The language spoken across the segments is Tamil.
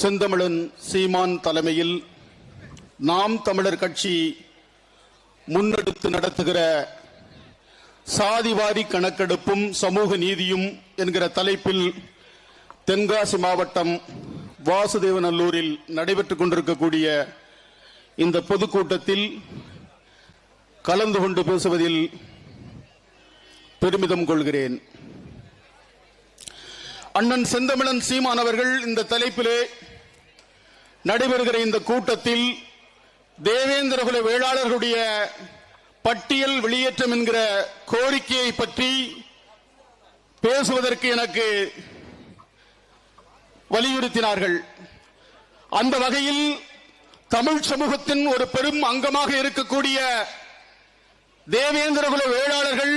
செந்தமிழன் சீமான் தலைமையில் நாம் தமிழர் கட்சி முன்னெடுத்து நடத்துகிற சாதிவாரி கணக்கெடுப்பும் சமூக நீதியும் என்கிற தலைப்பில் தென்காசி மாவட்டம் வாசுதேவநல்லூரில் நடைபெற்றுக் கொண்டிருக்கக்கூடிய இந்த பொதுக்கூட்டத்தில் கலந்து கொண்டு பேசுவதில் பெருமிதம் கொள்கிறேன். அண்ணன் செந்தமிழன் சீமான் அவர்கள் இந்த தலைப்பிலே நடைபெறுகிற இந்த கூட்டத்தில் தேவேந்திரகுல வேளாளர்களுடைய பட்டியல் வெளியேற்றம் என்கிற கோரிக்கையை பற்றி பேசுவதற்கு எனக்கு வலியுறுத்தினார்கள். அந்த வகையில் தமிழ் சமூகத்தின் ஒரு பெரும் அங்கமாக இருக்கக்கூடிய தேவேந்திரகுல வேளாளர்கள்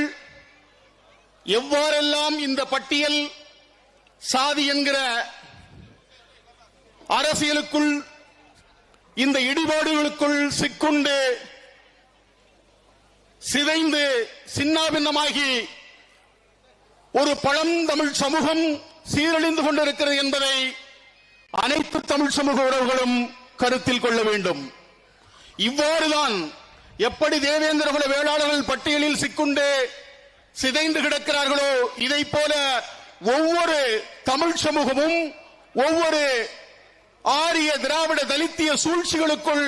எவ்வாறெல்லாம் இந்த பட்டியல் சாதி என்கிற அரசியலுக்குள் இந்த இடிபாடுகளுக்குள் சிக்குண்டு சிதைந்து சின்னாபின்னமாகி ஒரு பழந்தமிழ் சமூகம் சீரழிந்து கொண்டிருக்கிறது என்பதை அனைத்து தமிழ் சமூக உறவுகளும் கருத்தில் கொள்ள வேண்டும். இவ்வாறுதான் எப்படி தேவேந்திரகுல வேளாளர்கள் பட்டியலில் சிக்குண்டு சிதைந்து கிடக்கிறார்களோ இதை போல ஒவ்வொரு தமிழ் சமூகமும் ஒவ்வொரு ஆரிய திராவிட தலித்திய சூழ்ச்சிகளுக்குள்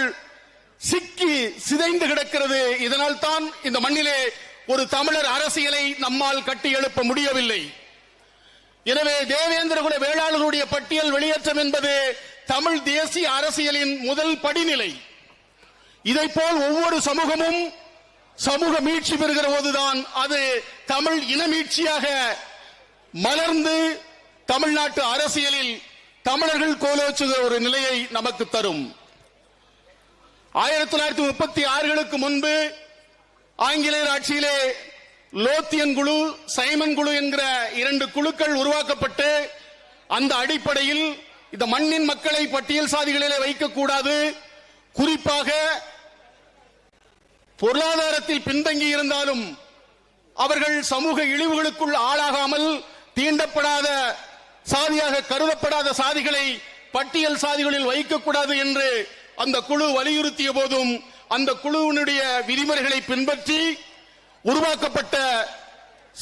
சிக்கி சிதைந்து கிடக்கிறது. இதனால் தான் இந்த மண்ணிலே ஒரு தமிழர் அரசியலை நம்மால் கட்டி எழுப்ப முடியவில்லை. எனவே தேவேந்திரகுல வேளாளர்களுடைய பட்டியல் வெளியேற்றம் என்பது தமிழ் தேசிய அரசியலின் முதல் படிநிலை. இதை போல் ஒவ்வொரு சமூகமும் சமூக மீட்சி பெறுகிற போதுதான் அது தமிழ் இன மீட்சியாக மலர்ந்து தமிழ்நாட்டு அரசியலில் தமிழர்கள் கோலோச்சுகிற ஒரு நிலையை நமக்கு தரும். ஆயிரத்தி தொள்ளாயிரத்தி முப்பத்தி ஆறுகளுக்கு முன்பு ஆங்கிலேயர் ஆட்சியிலே லோத்தியன் குழு சைமன் குழு என்கிற இரண்டு குழுக்கள் உருவாக்கப்பட்டு அந்த அடிப்படையில் இந்த மண்ணின் மக்களை பட்டியல் சாதிகளிலே வைக்கக்கூடாது. குறிப்பாக பொருளாதாரத்தில் பின்தங்கி இருந்தாலும் அவர்கள் சமூக இழிவுகளுக்குள் ஆளாகாமல் தீண்டப்படாத சாதியாக கருதப்படாத சாதிகளை பட்டியல் சாதிகளில் வைக்கக்கூடாது என்று அந்த குழு வலியுறுத்திய போதும் அந்த குழுவினுடைய விதிமுறைகளை பின்பற்றி உருவாக்கப்பட்ட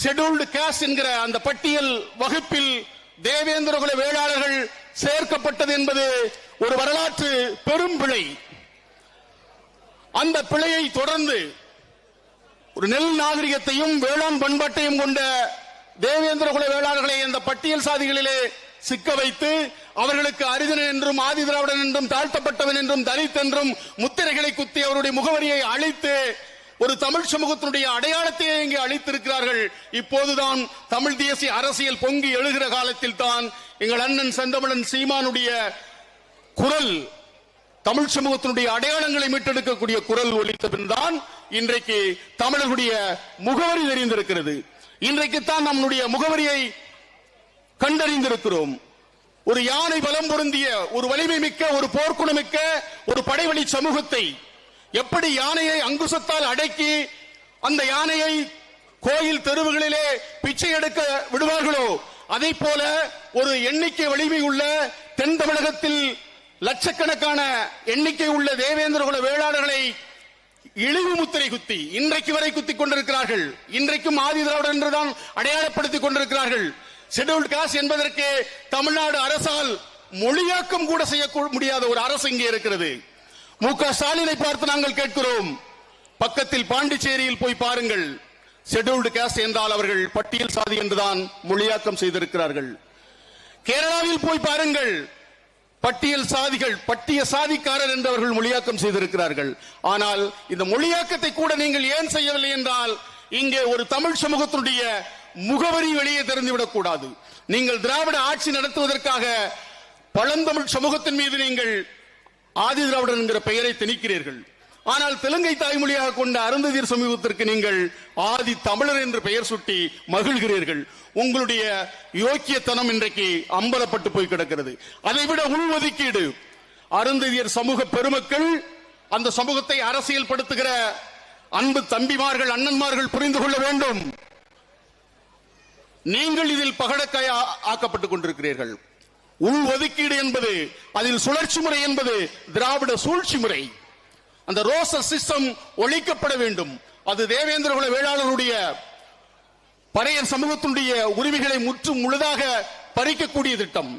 ஷெட்யூல்டு கேஸ் என்கிற அந்த பட்டியல் வகுப்பில் தேவேந்திரகுல வேளாளர்கள் சேர்க்கப்பட்டது என்பது ஒரு வரலாற்று பெரும் பிழை. அந்த பிழையை தொடர்ந்து ஒரு நெல் நாகரிகத்தையும் வேளாண் பண்பாட்டையும் கொண்ட தேவேந்திரகுல வேளாளர்களை அந்த பட்டியல் சாதிகளிலே சிக்க வைத்து அவர்களுக்கு அரிதன் என்றும் ஆதி திராவிடன் என்றும் தாழ்த்தப்பட்டவன் என்றும் தலித் என்றும் முத்திரைகளை குத்தி அவருடைய முகவரியை அழித்து ஒரு தமிழ் சமூகத்தினுடைய அடையாளத்தை இங்கே அளித்திருக்கிறார்கள் இப்போதுதான் தமிழ் தேசிய அரசியல் பொங்கி எழுகிற காலத்தில் தான் எங்கள் அண்ணன் செந்தமிழன் சீமானுடைய குரல் தமிழ் சமூகத்தினுடைய அடையாளங்களை மீட்டெடுக்கக்கூடிய குரல் ஒலித்த பின்தான் இன்றைக்கு தமிழர்களுடைய முகவரி தெரிந்திருக்கிறது. இன்றைக்கு தான் நம்முடைய முகவரியை கண்டறிந்திருக்கிறோம். ஒரு யானை பலம் பொருந்திய ஒரு வலிமை மிக்க ஒரு போர்க்குணமிக்க ஒரு படைவழி சமூகத்தை எப்படி யானையை அங்குசத்தால் அடக்கி அந்த யானையை கோயில் தெருவுகளிலே பிச்சை எடுக்க விடுவார்களோ அதை போல ஒரு எண்ணிக்கை வலிமை உள்ள தென் தமிழகத்தில் லட்சக்கணக்கான எண்ணிக்கை உள்ள தேவேந்திரகுல வேளாளர்களை இழிவு முத்திரை குத்தி இன்றைக்கு வரை குத்திக் கொண்டிருக்கிறார்கள். இன்றைக்கும் ஆதி திராவிடர் என்றுதான் அடையாளப்படுத்திக் கொண்டிருக்கிறார்கள். ஷெட்யூல்ட் காஸ்ட் என்பதற்கு தமிழ்நாடு அரசால் மொழியாக்கம் கூட செய்ய முடியாத ஒரு அரசு இங்கே இருக்கிறது. மு க ஸ்டாலினை பார்த்து நாங்கள் கேட்கிறோம். பக்கத்தில் பாண்டிச்சேரியில் போய் பாருங்கள். ஷெட்யூல்டு காஸ்ட் என்றால் அவர்கள் பட்டியல் சாதி என்றுதான் மொழியாக்கம் செய்திருக்கிறார்கள். கேரளாவில் போய் பாருங்கள். பட்டியல் சாதிகள் பட்டிய சாதிக்காரர் என்றவர்கள் மொழியாக்கம் செய்திருக்கிறார்கள். ஆனால் இந்த மொழியாக்கத்தை கூட நீங்கள் ஏன் செய்யவில்லை என்றால் இங்கே ஒரு தமிழ் சமூகத்தினுடைய முகவரி வெளியே தெரிந்துவிடக் கூடாது. நீங்கள் திராவிட ஆட்சி நடத்துவதற்காக பழந்தமிழ் சமூகத்தின் மீது நீங்கள் ஆதி திராவிடர் என்கிற பெயரை திணிக்கிறீர்கள். ஆனால் தெலுங்கை தாய்மொழியாக கொண்ட அருந்ததீர் சமூகத்திற்கு நீங்கள் ஆதி தமிழர் என்று பெயர் சுட்டி மகிழ்கிறீர்கள். உங்களுடைய யோக்கியத்தனம் இன்றைக்கு அம்பலப்பட்டு போய் கிடக்கிறது. அதைவிட உள்ஒதுக்கீடு. அருந்ததியர் சமூக பெருமக்கள் அந்த சமூகத்தை அரசியல் படுத்துகிற அன்பு தம்பிமார்கள் அண்ணன்மார்கள் புரிந்து கொள்ள வேண்டும். நீங்கள் இதில் பகடக்காய் ஆக்கப்பட்டுக் கொண்டிருக்கிறீர்கள். உள் ஒதுக்கீடு என்பது அதில் சுழற்சி முறை என்பது திராவிட சூழ்ச்சி முறை. அந்த ரோசர் சிஸ்டம் ஒழிக்கப்பட வேண்டும். அது தேவேந்திர குல வேளாளருடைய பறையர் சமூகத்தினுடைய உரிமைகளை முற்றும் முழுதாக பறிக்கக்கூடிய திட்டம்.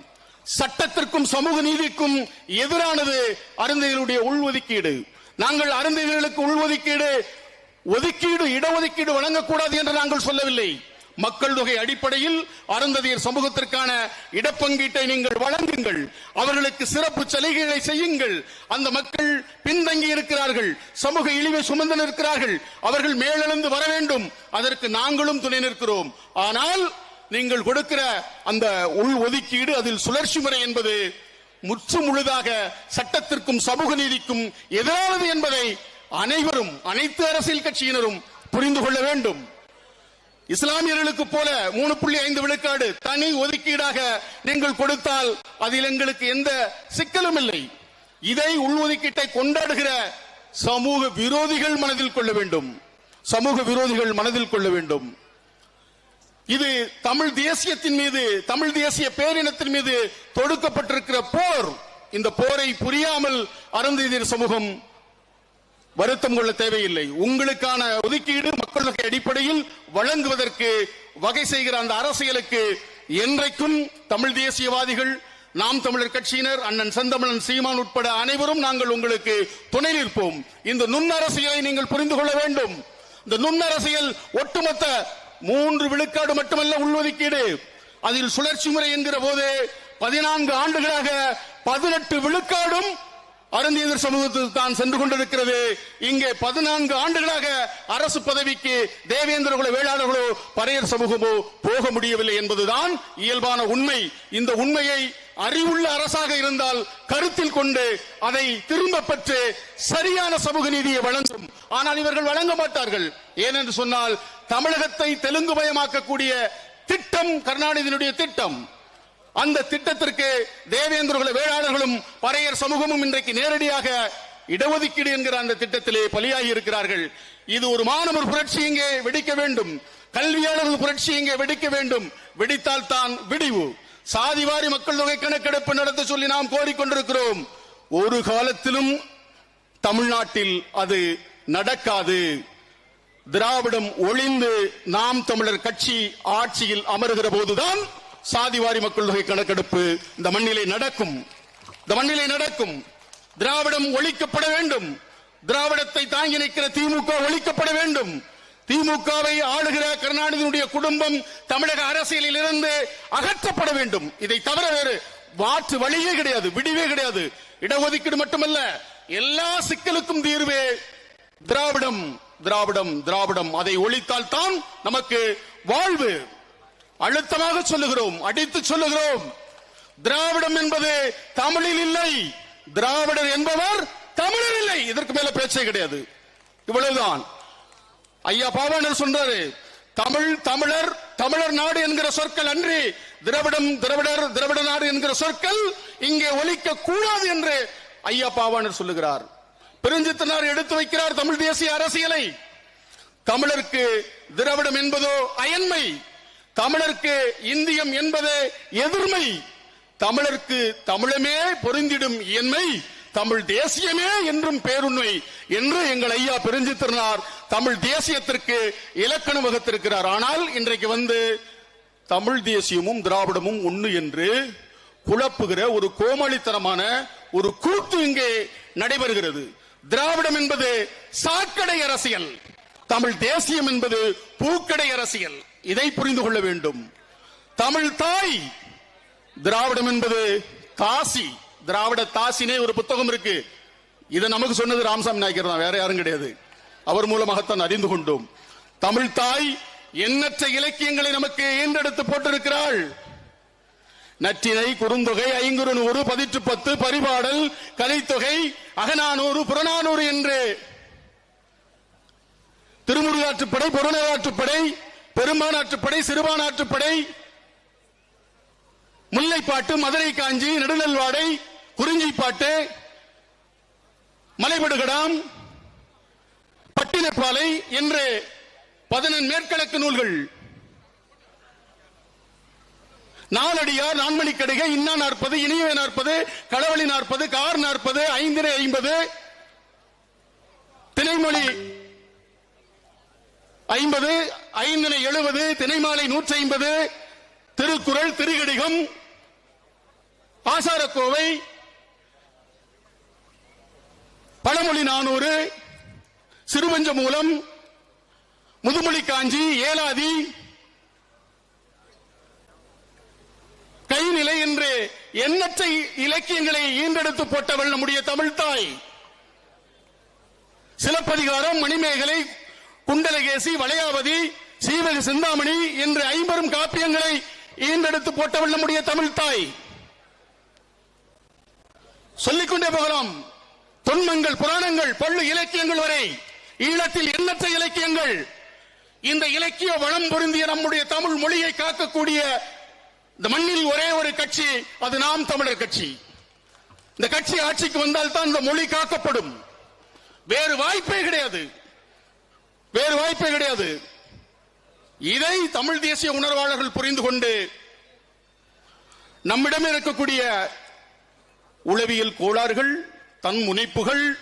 சட்டத்திற்கும் சமூக நீதிக்கும் எதிரானது அருந்தைகளுடைய உள்ஒதுக்கீடு. நாங்கள் அருந்தைகளுக்கு உள்ஒதுக்கீடு ஒதுக்கீடு இடஒதுக்கீடு வழங்கக்கூடாது என்று நாங்கள் சொல்லவில்லை. மக்கள் தொகை அடிப்படையில் அருந்ததியர் சமூகத்திற்கான இடப்பங்கீட்டை நீங்கள் வழங்குங்கள். அவர்களுக்கு சிறப்பு சலுகைகளை செய்யுங்கள். அந்த மக்கள் பின்தங்கி இருக்கிறார்கள். சமூக இழிவை சுமந்து நிற்கிறார்கள். அவர்கள் மேலெழுந்து வர வேண்டும். அதற்கு நாங்களும் துணை நிற்கிறோம். ஆனால் நீங்கள் கொடுக்கிற அந்த உள் ஒதுக்கீடு அதில் சுழற்சி முறை என்பது முற்று முழுதாக சட்டத்திற்கும் சமூக நீதிக்கும் எதிரானது என்பதை அனைவரும் அனைத்து அரசியல் கட்சியினரும் புரிந்து கொள்ள வேண்டும். இஸ்லாமியர்களுக்கு போல மூணு புள்ளி ஐந்து விழுக்காடு தனி ஒதுக்கீடாக நீங்கள் கொடுத்தால் அதில் எங்களுக்கு எந்த சிக்கலும் இல்லை. இதை உள்ஒதுக்கீட்டை கொண்டாடுகிற சமூக விரோதிகள் மனதில் கொள்ள வேண்டும். சமூக விரோதிகள் மனதில் கொள்ள வேண்டும். இது தமிழ் தேசியத்தின் மீது தமிழ் தேசிய பேரினத்தின் மீது தொடுக்கப்பட்டிருக்கிற போர். இந்த போரை புரியாமல் அருந்ததியர் சமூகம் வருத்தம் கொள்ள தேவையில்லை. உங்களுக்கான ஒதுக்கீடு மக்கள் தொகை அடிப்படையில் வழங்குவதற்கு வகை செய்கிற அந்த அரசியலுக்கு என்றைக்கும் தமிழ் தேசியவாதிகள் நாம் தமிழர் கட்சியினர் அண்ணன் செந்தமிழன் சீமான் உட்பட அனைவரும் நாங்கள் உங்களுக்கு துணை நிற்போம். இந்த நுண் அரசியலை நீங்கள் புரிந்து கொள்ள வேண்டும். இந்த நுண்ணரசியல் ஒட்டுமொத்த மூன்று விழுக்காடு மட்டுமல்ல உள்ஒதுக்கீடு. அதில் சுழற்சி முறை என்கிற போது பதினான்கு ஆண்டுகளாக பதினெட்டு விழுக்காடும் அருந்தியர் சமூகத்தில் தான் சென்று கொண்டிருக்கிறது. இங்கே பதினான்கு ஆண்டுகளாக அரசு பதவிக்கு தேவேந்திரகுல வேளாளர்களோ பறையர் சமூகமோ போக முடியவில்லை என்பதுதான் இயல்பான உண்மை. இந்த உண்மையை அறிவுள்ள அரசாக இருந்தால் கருத்தில் கொண்டு அதை திரும்ப பெற்று சரியான சமூக நீதியை வழங்கும். ஆனால் இவர்கள் வழங்க மாட்டார்கள். ஏனென்று சொன்னால் தமிழகத்தை தெலுங்கு மயமாக்கக்கூடிய திட்டம் கருணாநிதியினுடைய திட்டம். அந்த திட்டத்திற்கு தேவேந்திரகுல வேளாளர்களும் பறையர் சமூகமும் இன்றைக்கு நேரடியாக இடஒதுக்கீடு என்கிற அந்த திட்டத்திலே பலியாகி இருக்கிறார்கள் இது ஒரு மாணவர் புரட்சி இங்கே வெடிக்க வேண்டும். கல்வியாளர்கள் புரட்சி இங்கே வெடிக்க வேண்டும். வெடித்தால் தான் விடிவு. சாதிவாரி மக்கள் தொகை கணக்கெடுப்பு நடத்த சொல்லி நாம் கோரிக்கொண்டிருக்கிறோம் ஒரு காலத்திலும் தமிழ்நாட்டில் அது நடக்காது. திராவிடம் ஒளிந்து நாம் தமிழர் கட்சி ஆட்சியில் அமர்கிற போதுதான் சாதிவாரி மக்கள் தொகை கணக்கெடுப்பு இந்த மண்ணிலே நடக்கும். இந்த மண்ணிலே நடக்கும். திராவிடம் ஒழிக்கப்பட வேண்டும். திராவிடத்தை தாங்கி நிற்கிற திமுக ஒழிக்கப்பட வேண்டும். திமுகவை ஆளுகிற கருணாநிதியினுடைய குடும்பம் தமிழக அரசியலில் இருந்து அகற்றப்பட வேண்டும். இதை தவிர வேறு மாற்று வழியே கிடையாது விடிவே கிடையாது. இடஒதுக்கீடு மட்டுமல்ல எல்லா சிக்கலுக்கும் தீர்வே திராவிடம் திராவிடம் திராவிடம். அதை ஒழித்தால் தான் நமக்கு வாழ்வு. அழுத்தமாக சொல்லுகிறோம் அடித்து சொல்லுகிறோம். திராவிடம் என்பது தமிழில் இல்லை. திராவிடர் என்பவர் தமிழர் இல்லை. இதற்கு மேல பேச்சே கிடையாது. இவ்வளவுதான். ஐயா பாவாணர் சொல்றாரு தமிழ் தமிழர் தமிழர் நாடு என்கிற சொற்கள் அன்றி திராவிடம் திராவிடர் திராவிட நாடு என்கிற சொற்கள் இங்கே ஒலிக்க கூடாது என்று ஐயா பாவாணர் சொல்லுகிறார். பெருஞ்சித்தனார் எடுத்து வைக்கிறார் தமிழ் தேசிய அரசியலை. தமிழருக்கு திராவிடம் என்பதோ அயன்மை. தமிழருக்கு இந்தியம் என்பது எதிர்மை. தமிழருக்கு தமிழமே பொருந்திடும் இயன்மை. தமிழ் தேசியமே என்றும் பேருண்மை என்று எங்கள் ஐயா பெருஞ்சித்திரனார் தமிழ் தேசியத்திற்கு இலக்கணம் வகுத்திருக்கிறார். ஆனால் இன்றைக்கு வந்து தமிழ் தேசியமும் திராவிடமும் ஒண்ணு என்று குழப்புகிற ஒரு கோமாளித்தனமான ஒரு கூத்து இங்கே நடைபெறுகிறது. திராவிடம் என்பது சாக்கடை அரசியல். தமிழ் தேசியம் என்பது பூக்கடை அரசியல். இதை புரிந்து கொள்ள வேண்டும். தமிழ் தாய் திராவிடம் என்பது தாசி திராவிட தாசினே ஒரு புத்தகம் இருக்கு. இதை நமக்கு சொன்னது ராமசாமி நாயக்கர் தான் வேற யாரும் கிடையாது. அவர் மூலமாகத்தான் அறிந்து கொண்டோம். தமிழ் தாய் எண்ணற்ற இலக்கியங்களை நமக்கு ஈன்றெடுத்து போட்டிருக்கிறாள். நற்றினை குறுந்தொகை ஐங்குறு நூறு பதிற்று பத்து பரிபாடல் கலைத்தொகை அகநானூறு புறநானூறு என்று. திருமுருகாற்றுப்படை புறநகாற்றுப்படை பெரும்பானாற்றுப்படை சிறுபானாற்றுப்படை முல்லைப்பாட்டு மதுரை காஞ்சி நெடுநல்வாடை குறிஞ்சிப்பாட்டு மலைபடுகடாம் பட்டினப்பாலை என்று பதினெண் மேற்கிழக்கு நூல்கள். நாலடியார் நான்மணி கடுகை இன்னா நாற்பது இனியவை நாற்பது களவழி நாற்பது கார் நாற்பது ஐந்திரை ஐம்பது திணைமொழி ஐம்பது ஐந்தனை எழுபது தினைமாலை நூற்றி ஐம்பது திருக்குறள் திருகடிகம் ஆசாரக்கோவை பழமொழி நானூறு சிறுவஞ்ச மூலம் முதுமொழி காஞ்சி ஏலாதி கைநிலை என்று எண்ணற்ற இலக்கியங்களை ஈன்றெடுத்து போட்டவள் நம்முடைய தமிழ்தாய். சிலப்பதிகாரம் மணிமேகலை குண்டலகேசி வளையாவதி சீவக சிந்தாமணி என்று ஐம்பெரும் காப்பியங்களை ஈன்றெடுத்து போட்டவள் நம்முடைய தமிழ்தாய் சொல்லிக்கொண்டே போகலாம். தொன்மங்கள் புராணங்கள் பள்ளு இலக்கியங்கள் வரை. ஈழத்தில் எண்ணற்ற இலக்கியங்கள். இந்த இலக்கிய வளம் பொருந்திய நம்முடைய தமிழ் மொழியை காக்கக்கூடிய இந்த மண்ணில் ஒரே ஒரு கட்சி அது நாம் தமிழர் கட்சி. இந்த கட்சி ஆட்சிக்கு வந்தால் தான் இந்த மொழி காக்கப்படும். வேறு வாய்ப்பே கிடையாது. வேறு வாய்ப்பே கிடையாது. இதை தமிழ் தேசிய உணர்வாளர்கள் புரிந்து கொண்டு நம்மிடம் இருக்கக்கூடிய உளவியல் கோளாறுகள் தன் முனைப்புகள்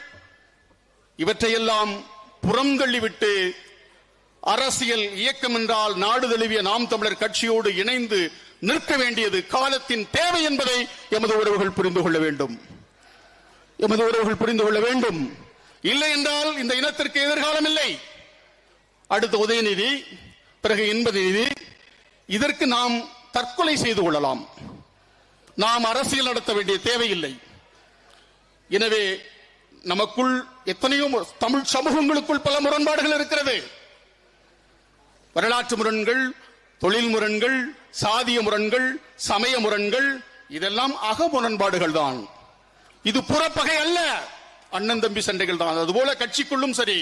இவற்றையெல்லாம் புறந்தள்ளிவிட்டு அரசியல் இயக்கம் என்றால் நாடு தழுவிய நாம் தமிழர் கட்சியோடு இணைந்து நிற்க வேண்டியது காலத்தின் தேவை என்பதை எமது உறவுகள் புரிந்து கொள்ள வேண்டும். எமது உறவுகள் புரிந்து கொள்ள வேண்டும். இல்லை என்றால் இந்த இனத்திற்கு எதிர்காலம் இல்லை. அடுத்து உதயநிதி பிறகு இன்பது நிதி இதற்கு நாம் தற்கொலை செய்து கொள்ளலாம். நாம் அரசியல் நடத்த வேண்டிய தேவையில்லை. எனவே நமக்குள் எத்தனையோ தமிழ் சமூகங்களுக்குள் பல முரண்பாடுகள் இருக்கிறது. வரலாற்று முரண்கள் தொழில் முரண்கள் சாதிய முரண்கள் சமய முரண்கள் இதெல்லாம் அக முரண்பாடுகள் தான். இது புறப்பகை அல்ல. அண்ணன் தம்பி சண்டைகள் தான். அதுபோல கட்சிக்குள்ளும் சரி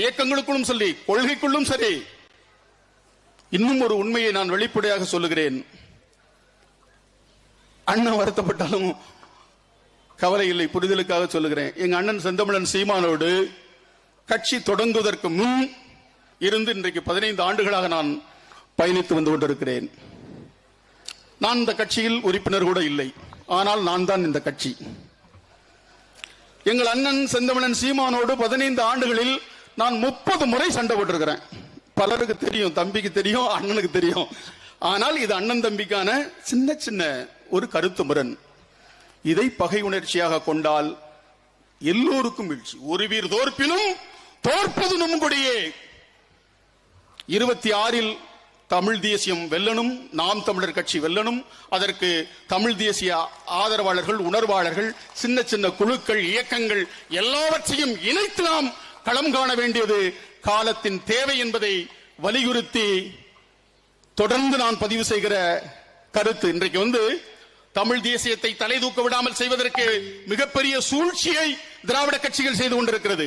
இயக்கங்களுக்குள்ளும் சரி கொள்கைக்குள்ளும் சரி இன்னும் ஒரு உண்மையை நான் வெளிப்படையாக சொல்லுகிறேன். அண்ணன் வருத்தப்பட்டாலும் கவலை இல்லை புரிதலுக்காக சொல்லுகிறேன். எங்க அண்ணன் செந்தமிழன் சீமானோடு கட்சி தொடங்குவதற்கு முன் இருந்து இன்றைக்கு பதினைந்து ஆண்டுகளாக நான் பயணித்து வந்து கொண்டிருக்கிறேன். நான் இந்த கட்சியில் உறுப்பினர் கூட இல்லை. ஆனால் நான் தான் இந்த கட்சி. எங்கள் அண்ணன் செந்தமிழன் சீமானோடு பதினைந்து ஆண்டுகளில் நான் முப்பது முறை சண்டை போட்டிருக்கிறேன். பலருக்கு தெரியும் தம்பிக்கு தெரியும் அண்ணனுக்கு தெரியும். ஆனால் இது அண்ணன் தம்பிக்கான சின்ன சின்ன ஒரு கருத்து முரண். இதை பகை உணர்ச்சியாக கொண்டால் எல்லோருக்கும் வீழ்ச்சி. ஒரு வீர் தோற்பினும் தோற்பது நம் கொடியே. இருபத்தி ஆறில் தமிழ் தேசியம் வெல்லணும் நாம் தமிழர் கட்சி வெல்லணும். அதற்கு தமிழ் தேசிய ஆதரவாளர்கள் உணர்வாளர்கள் சின்ன சின்ன குழுக்கள் இயக்கங்கள் எல்லாவற்றையும் இணைத்து நாம் களம் காண வேண்டியது காலத்தின் தேவை என்பதை வலியுறுத்தி தொடர்ந்து நான் பதிவு செய்கிற கருத்து. இன்றைக்கு வந்து தமிழ் தேசியத்தை தலை தூக்க விடாமல் செய்வதற்கு மிகப்பெரிய சூழ்ச்சியை திராவிட கட்சிகள் செய்து கொண்டிருக்கிறது.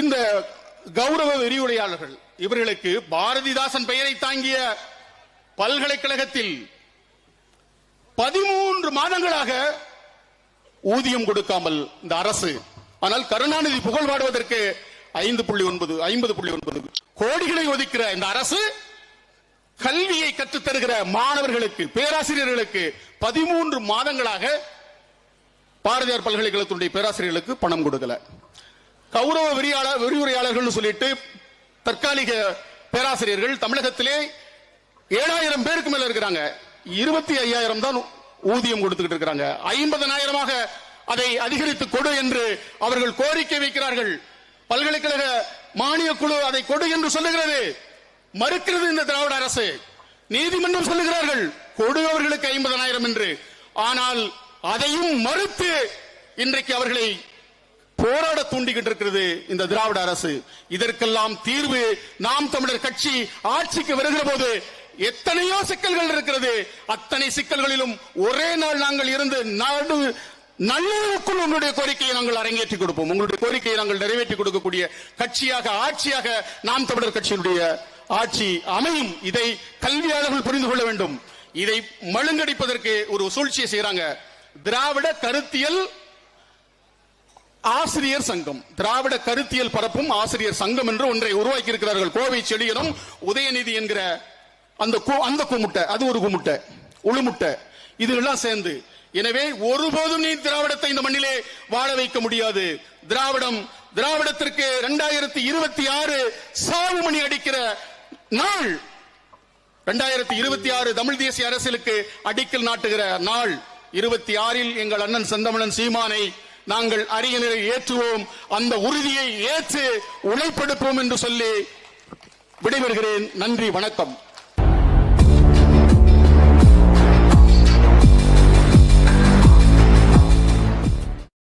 இந்த கௌரவ விரிவுரையாளர்கள் இவர்களுக்கு பாரதிதாசன் பெயரை தாங்கிய பல்கலைக்கழகத்தில் பதிமூன்று மாதங்களாக ஊதியம் கொடுக்காமல் இந்த அரசு ஆனால் கருணாநிதி புகழ் பாடுவதற்கு ஐந்து புள்ளி ஒன்பது ஐம்பது புள்ளி ஒன்பது கோடிகளை ஒதுக்கிற இந்த அரசு கல்வியை கற்றுத் தருகிற மாணவர்களுக்கு பேராசிரியர்களுக்கு பதிமூன்று மாதங்களாக பாரதியார் பல்கலைக்கழகத்துடைய பேராசிரியர்களுக்கு பணம் கொடுக்கல. கௌரவ விரியாளர் விரிவுரையாளர்கள் சொல்லிட்டு தற்காலிக பேராசிரியர்கள் தமிழகத்திலே ஏழாயிரம் பேருக்கு மேல இருக்கிறாங்க. இருபத்தி ஐயாயிரம் தான் ஊதியம் கொடுத்துக்கிட்டு இருக்கிறாங்க. ஐம்பதனாயிரமாக அதை அதிகரித்து கொடு என்று அவர்கள் கோரிக்கை வைக்கிறார்கள். பல்கலைக்கழக மானிய குழு அதை கொடு என்று சொல்லுகிறது. மறுக்கிறது இந்த திராவிட அரசு. நீதிமன்றம் சொல்லுகிறார்கள் கொடு அவர்களுக்கு ஐம்பதனாயிரம் என்று. ஆனால் அதையும் மறுத்து இன்றைக்கு அவர்களை போராட தூண்டிக்கிட்டு இருக்கிறது இந்த திராவிட அரசு. இதற்கெல்லாம் தீர்வு நாம் தமிழர் கட்சி ஆட்சிக்கு வருகிற போது எத்தனையோ சிக்கல்கள் இருக்கிறது. அத்தனை சிக்கல்களிலும் ஒரே நாள் நாங்கள் இருந்து நாடு நல்லுறவுக்குள் உங்களுடைய கோரிக்கையை நாங்கள் அரங்கேற்றி கொடுப்போம். உங்களுடைய கோரிக்கையை நாங்கள் நிறைவேற்றி கொடுக்கக்கூடிய கட்சியாக ஆட்சியாக நாம் தமிழர் கட்சியினுடைய ஆட்சி அமையும். இதை கல்வியாளர்கள் புரிந்து கொள்ள வேண்டும். இதை மழுங்கடிப்பதற்கு ஒரு சூழ்ச்சியை செய்யறாங்க திராவிட கருத்தியல் ஆசிரியர் சங்கம். திராவிட கருத்தியல் பரப்பும் ஆசிரியர் சங்கம் என்று ஒன்றை உருவாக்கி இருக்கிறார்கள் கோவை செடியனும் உதயநிதி என்கிற அந்த அந்த குமுட்டை. அது ஒரு குமுட்டை. உளுமுட்டை. இதுகெல்லாம் சேர்ந்து எனவே ஒருபோதும் நீ திராவிடத்தை இந்த மண்ணிலே வாழ வைக்க முடியாது. திராவிடம் திராவிடத்திற்கு இரண்டாயிரத்தி இருபத்தி ஆறு சாவு மணி அடிக்கிற நாள். இரண்டாயிரத்தி இருபத்தி ஆறு தமிழ் தேசிய அரசியலுக்கு அடிக்கல் நாட்டுகிற நாள். இருபத்தி ஆறில் எங்கள் அண்ணன் செந்தமிழன் சீமானை நாங்கள் அரியணை ஏற்றுவோம். அந்த உறுதியை ஏற்று உழைப்பெடுப்போம் என்று சொல்லி விடைபெறுகிறேன். நன்றி வணக்கம்.